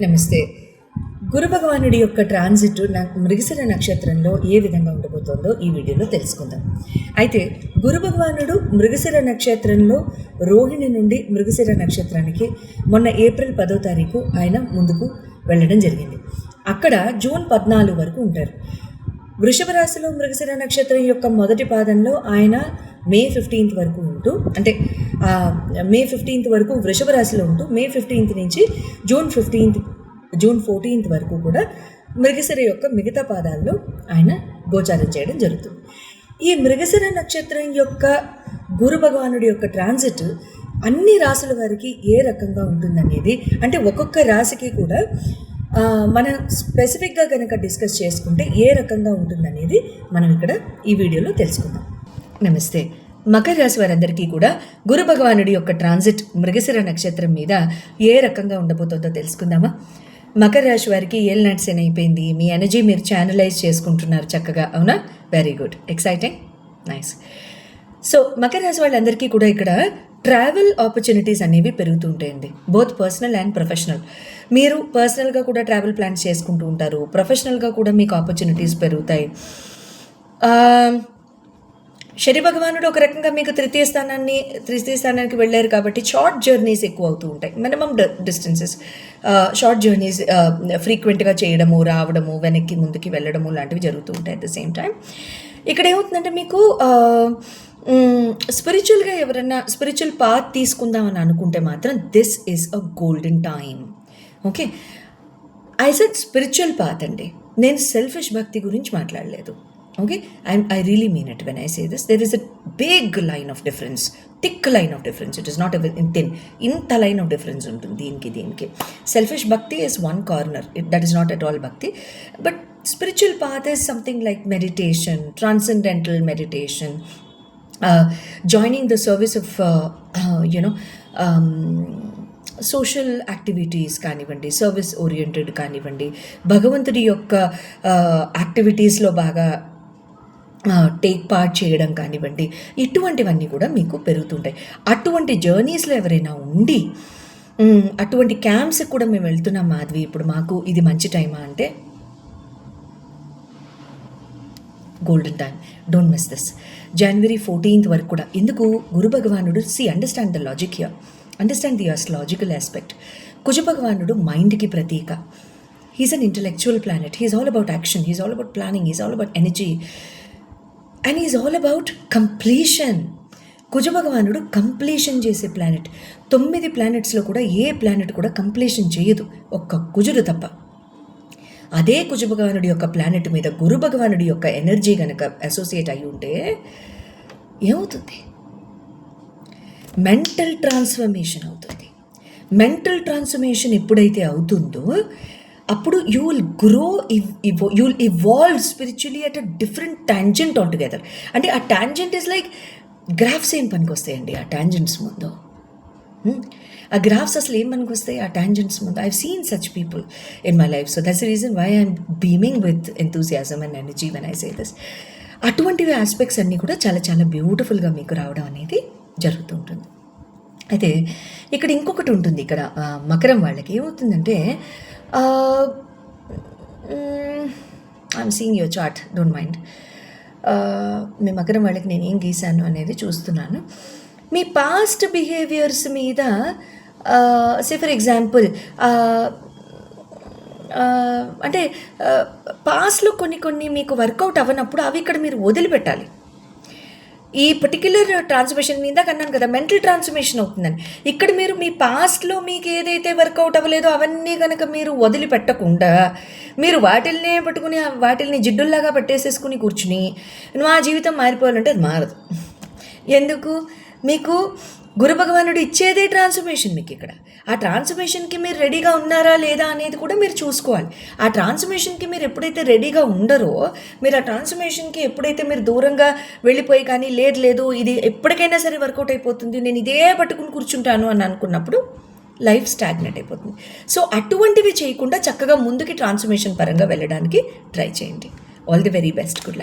నమస్తే. గురు భగవానుడి యొక్క ట్రాన్సిట్ మృగశిర నక్షత్రంలో ఏ విధంగా ఉండబోతోందో ఈ వీడియోలో తెలుసుకుందాం. అయితే గురు భగవానుడు మృగశిర నక్షత్రంలో రోహిణి నుండి మృగశిర నక్షత్రానికి మొన్న ఏప్రిల్ పదో తారీఖు ఆయన ముందుకు వెళ్ళడం జరిగింది. అక్కడ జూన్ పద్నాలుగు వరకు ఉంటారు. వృషభ రాశిలో మృగశిర నక్షత్రం యొక్క మొదటి పాదంలో ఆయన మే ఫిఫ్టీన్త్ వరకు ఉంటూ అంటే మే ఫిఫ్టీన్త్ వరకు వృషభ రాశిలో ఉంటూ మే ఫిఫ్టీన్త్ నుంచి జూన్ ఫిఫ్టీన్త్ జూన్ ఫోర్టీన్త్ వరకు కూడా మృగశిర యొక్క మిగతా పాదాల్లో ఆయన గోచారం చేయడం జరుగుతుంది. ఈ మృగశిర నక్షత్రం యొక్క గురు భగవానుడి యొక్క ట్రాన్సిట్ అన్ని రాసుల వారికి ఏ రకంగా ఉంటుందనేది అంటే ఒక్కొక్క రాశికి కూడా మనం స్పెసిఫిక్గా కనుక డిస్కస్ చేసుకుంటే ఏ రకంగా ఉంటుందనేది మనం ఇక్కడ ఈ వీడియోలో తెలుసుకుందాం. నమస్తే. మకర రాశి వారందరికీ కూడా గురు భగవానుడి యొక్క ట్రాన్సిట్ మృగశిర నక్షత్రం మీద ఏ రకంగా ఉండబోతుందో తెలుసుకుందామా? మకర రాశి వారికి ఏల్ నట్స్ అయిపోయింది. మీ ఎనర్జీ మీరు ఛానలైజ్ చేసుకుంటున్నారు చక్కగా అవునా? Very good exciting nice so Makar రాశి వాళ్ళందరికీ కూడా ఇక్కడ ట్రావెల్ ఆపర్చునిటీస్ అనేవి పెరుగుతూ ఉంటాయండి. బోత్ పర్సనల్ అండ్ ప్రొఫెషనల్ మీరు పర్సనల్గా కూడా ట్రావెల్ ప్లాన్స్ చేసుకుంటూ ఉంటారు. ప్రొఫెషనల్గా కూడా మీకు ఆపర్చునిటీస్ పెరుగుతాయి. శని భగవానుడు ఒక రకంగా మీకు తృతీయ స్థానాన్ని తృతీయ స్థానానికి వెళ్ళారు కాబట్టి షార్ట్ జర్నీస్ ఎక్కువ అవుతూ ఉంటాయి. మినిమం డిస్టెన్సెస్ షార్ట్ జర్నీస్ ఫ్రీక్వెంట్గా చేయడము రావడము వెనక్కి ముందుకి వెళ్ళడము లాంటివి జరుగుతూ ఉంటాయి అట్ ద సేమ్ టైం ఇక్కడ ఏమవుతుందంటే మీకు స్పిరిచువల్గా ఎవరైనా స్పిరిచువల్ పాత్ తీసుకుందామని అనుకుంటే మాత్రం this is a golden time okay I set spiritual path అండి. నేను సెల్ఫిష్ భక్తి గురించి మాట్లాడలేదు. Okay I I really mean it when I say this there is a big line of difference thick line of difference it is not in thin ఇంత line of difference ఉంటుంది దీనికి దీనికి selfish భక్తి is one corner it that is not at all భక్తి but spiritual path is something like meditation transcendental meditation joining the service of you know social activities కానివ్వండి service oriented కానివ్వండి భగవంతుడి యొక్క యాక్టివిటీస్లో బాగా టేక్ పార్ట్ చేయడం కానివ్వండి ఇటువంటివన్నీ కూడా మీకు పెరుగుతుంటాయి. అటువంటి జర్నీస్లో ఎవరైనా ఉండి అటువంటి క్యాంప్స్కి కూడా మేము వెళ్తున్నాం మాధవి. ఇప్పుడు మాకు ఇది మంచి టైమా అంటే golden time don't miss this January fourteenth వరకు కూడా. ఎందుకు? గురు భగవానుడు see understand the logic here understand the logical aspect కుజ భగవానుడు మైండ్కి ప్రతీక. He's an intellectual planet he's all about action he's all about planning he's all about energy and is all about completion కుజ భగవానుడు completion చేసే planet తొమ్మిది ప్లానెట్స్లో కూడా ఏ planet కూడా completion చేయదు. ఒక్క కుజుడు తప్ప. అదే కుజ భగవానుడి యొక్క ప్లానెట్ మీద గురు భగవానుడి యొక్క ఎనర్జీ కనుక అసోసియేట్ అయి ఉంటే ఏమవుతుంది? మెంటల్ ట్రాన్స్ఫర్మేషన్ అవుతుంది. మెంటల్ ట్రాన్స్ఫర్మేషన్ ఎప్పుడైతే అవుతుందో అప్పుడు you will grow you will evolve spiritually at a different tangent altogether అంటే ఆ టాంజెంట్ ఈస్ లైక్ గ్రాఫ్స్ ఏం పనికి వస్తాయండి ఆ టాంజెంట్స్ ముందు. Hmm? ఆ గ్రాఫ్స్ అసలు ఏం మనకు వస్తాయి ఆ టాంజెంట్స్ ముందు. I've seen such people in my life so that's reason why I'm beaming with enthusiasm and energy when I say this అటువంటివి ఆస్పెక్ట్స్ అన్నీ కూడా చాలా చాలా బ్యూటిఫుల్గా మీకు రావడం అనేది జరుగుతూ ఉంటుంది. అయితే ఇక్కడ ఇంకొకటి ఉంటుంది. ఇక్కడ మకరం వాళ్ళకి ఏమవుతుందంటే I'm seeing your chart don't mind మీ మకరం వాళ్ళకి నేను ఏం గీశాను అనేది చూస్తున్నాను. మీ పాస్ట్ బిహేవియర్స్ మీద సే ఫర్ ఎగ్జాంపుల్ అంటే uh, పాస్ట్లో కొన్ని కొన్ని మీకు వర్కౌట్ అవ్వనప్పుడు అవి ఇక్కడ మీరు వదిలిపెట్టాలి. ఈ పర్టిక్యులర్ ట్రాన్స్ఫర్మేషన్ మీద కన్నాను కదా మెంటల్ ట్రాన్స్ఫర్మేషన్ అవుతుందని. ఇక్కడ మీరు మీ పాస్ట్లో మీకు ఏదైతే వర్కౌట్ అవ్వలేదో అవన్నీ కనుక మీరు వదిలిపెట్టకుండా మీరు వాటిల్నే పట్టుకుని వాటిల్ని జిడ్డుల్లాగా పట్టేసేసుకుని కూర్చుని మా జీవితం మారిపోవాలంటే అది మారదు. ఎందుకు? మీకు గురు భగవానుడు ఇచ్చేదే ట్రాన్స్ఫర్మేషన్ మీకు ఇక్కడ. ఆ ట్రాన్స్ఫర్మేషన్కి మీరు రెడీగా ఉన్నారా లేదా అనేది కూడా మీరు చూసుకోవాలి. ఆ ట్రాన్స్ఫర్మేషన్కి మీరు ఎప్పుడైతే రెడీగా ఉండరో మీరు ఆ ట్రాన్స్ఫర్మేషన్కి ఎప్పుడైతే మీరు దూరంగా వెళ్ళిపోయి కానీ లేదు లేదు ఇది ఎప్పటికైనా సరే వర్కౌట్ అయిపోతుంది నేను ఇదే పట్టుకుని కూర్చుంటాను అని అనుకున్నప్పుడు లైఫ్ స్టాగ్నెట్ అయిపోతుంది. సో అటువంటివి చేయకుండా చక్కగా ముందుకి ట్రాన్స్ఫర్మేషన్ పరంగా వెళ్ళడానికి ట్రై చేయండి. All the very best good